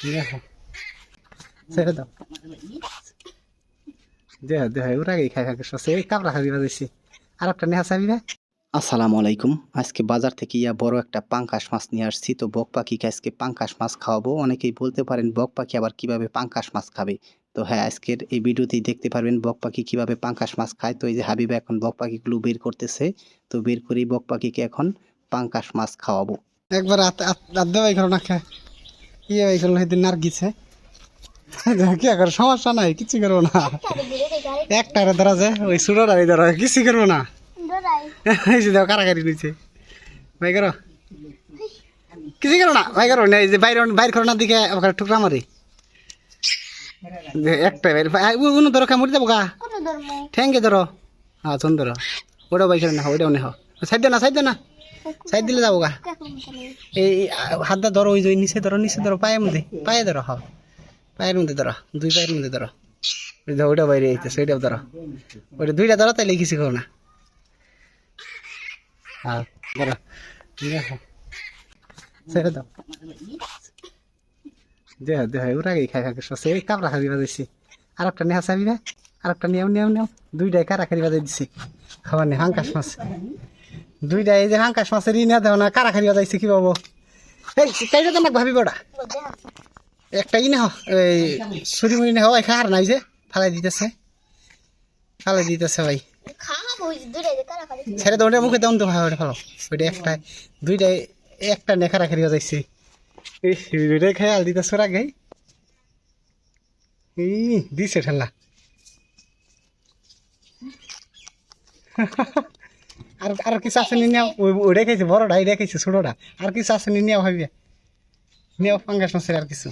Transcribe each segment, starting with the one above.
দেখো? ছেড়ে দাও। দেহ দেহ ওরা গিয়ে খাই খাই সে কাপড়া খাবি বাজাইছি আর একটা নেহা চাবি না? আসসালামু আলাইকুম। আজকে বাজার থেকে ইয়া বড় একটা পাঙ্কাশ মাছ নিয়ে আসছি। তো বক পাখিকে আজকে পাঙ্কাশ মাছ খাওয়াবো। অনেকেই বলতে পারেন বক পাখি আবার কীভাবে পাঙ্কাশ মাছ খাবে? তো হ্যাঁ আজকের এই ভিডিওতেই দেখতে পারবেন বক পাখি কীভাবে পাঙ্কাশ মাছ খায়। তো এই যে হাবিবা এখন বক পাখিগুলো বের করতেছে। তো বের করেই বক পাখিকে এখন পাঙ্কাশ মাছ খাওয়াবো। একবার বাই করো না খা। ইয়ে করল সেদিন আর কি কর সমস্যা নাই কিছু করব না। একটারে ধরা যায় ওই সুরোটারে ধরা কিছু করব না। এই যে দেখো কারাকারি নিচে। ভাই করো। কিছু করো না ভাই করো না এই যে বাইরে বাইর করো না দিকে ওখানে টুকরা মারি। যে একটাই বাইরে। উনো ধরো কামড়ি দেবো গা। ঠ্যাঙ্গে ধরো। হ্যাঁ চন্দ্র ওটাও বাইক না ওইটাও নেহ সাইড দে না সাইড দে না। সাইড দিলে যাব গা। এই হাত দা ধরো, ওই যে নিচে ধরো নিচে ধরো, পায়ের মধ্যে, পায়ে ধরো হ্যাঁ পায়ের মধ্যে ধরো, দুই পায়ের মধ্যে ধরো। ওইটা বাইরে আইতেছে, ওইটাও ধরো। ওইটা দুইটা ধরো, তাইলে কিছু করো না। হ্যাঁ ধরো। ছেড়ে দাও। দেহ দেহ, ওরা গিয়ে খাই খাই সে কাপড়া খাবি বাজাইছি। আর একটা নেহা চাবি না আর একটা নিয়ম নিয়ম নিয়ম। দুইটাই কারাখারি বাজাই দিছি। খাবার নেই হাঙ্কাশ মাছ। দুইটা এই যে হাঙ্কাশ মাছের ই না দেও না কারাখারি যাইছে, কি পাবো? এই কাইটা তো ভাবি বড়া একটা ই নেহ এই ছুরি মুড়ি নেহ ওই খার নাই যে, ফালাই দিতেছে। ফালাই দিতেছে ভাই। ছেড়ে দৌড়ে মুখে দম তো ভাই ওটা ভালো ওইটা একটা, দুইটাই, একটা নেখা রাখি এই, দুইটাই খাই আল দিতেছে ওরা এই, দিছে ঠেলা। আর আর কিছু আছে নি নেও ওই ওইটাই খাইছে বড়টা এটাই খাইছে ছোটটা। আর কিছু আছে নি নেও ভাবিয়া নেও পাঙ্গাস মাছের আর কিছু।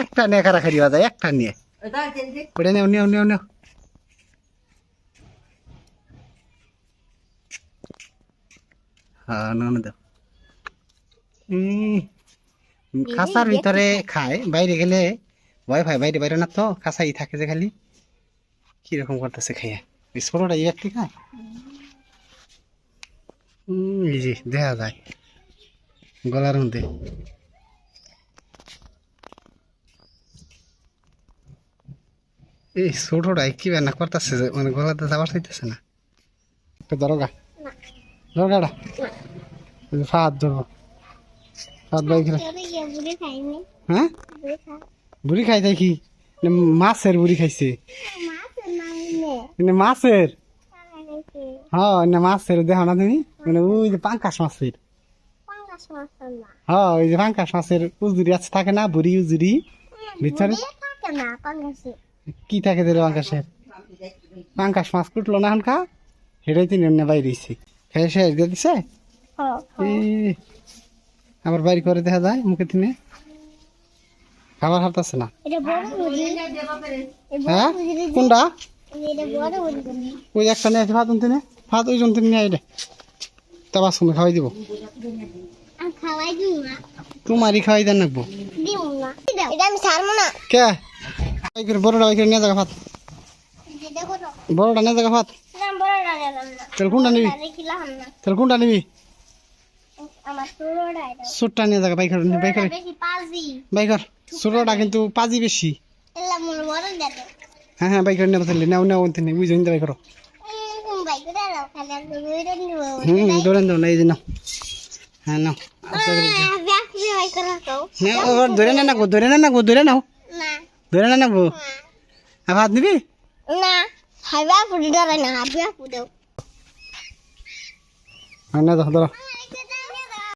একটা নেখা রাখি বাজায় একটা নিয়ে। ওটা নেও নেও নেও নেও হ্যাঁ দাও খাসার ভিতরে খায় বাইরে গেলে ভয় ভাই বাইরে বাইরে না তো খাসাই থাকে যে খালি। কীরকম করতেছে খাইয়া? ছোটটা এই একটি খায় উম, দেখা যায়। গলার মধ্যে। এই ছোটটা কি বান্না করতেছে মানে গলাতে যাবার চাইতেছে না। একটা দরগা দরগাটা ফাঁদ ধরবো। ফাঁদ বাই হ্যাঁ? বুড়ি খাই তাই কি? মাছের বুড়ি খাইছে। না মাছের? হ্যাঁ না মাছের দেখো না তুমি? মানে ওই যে পাঙ্কাশ মাছের। হ্যাঁ ওই যে পাঙ্কাশ মাছের উজুরি আছে থাকে না? বুড়ি উজুরি? ভিতরে কি থাকে দিল পাঙ্কাশের? পাঙ্কাশ মাছ কুটলো না এখনকা সেটাই তিনি অন্য বাইরে দিছি খেয়ে শেষ দিয়ে দিছে? এই, আবার বাইরে করে দেখা যায় মুখে তিনে? খাবার হারতাছে না? হ্যাঁ? কোনটা? ওই একটা নিয়ে ভাত তিনে ভাত ওই জন তিনে নিয়ে আইলে তা বাসন খাওয়াই দিব। তোমারই খাওয়াই দেন ছাড়বো কে? বড়টা করে নিয়ে ভাত। বড়টা নিয়ে ভাত। বড় তাহলে কোনটা নিবি? দেখিলাম তাহলে কোনটা নিবি? আমার ছোটটা এটা। সুটটা নিয়ে যাগা বাই করে বাই করে। বেশি পাজি। বাই কর ছোটটা কিন্তু পাজি বেশি। হ্যাঁ হ্যাঁ বাই করে নেব তাহলে নেও নেও তিনে বুঝো নিতে বাই করো বাইক নিব হুম ধরেন দাও না এই যে নাও। হ্যাঁ নাও। করে বাইক করে ধরে না নাকবো ধরে না নাকবো ধরে নাও। না ধরে না নাকবো। আর ভাত নিবি? না। হাইবা ফুটে ধরে না হাবিয়া ফুটেও না ধরো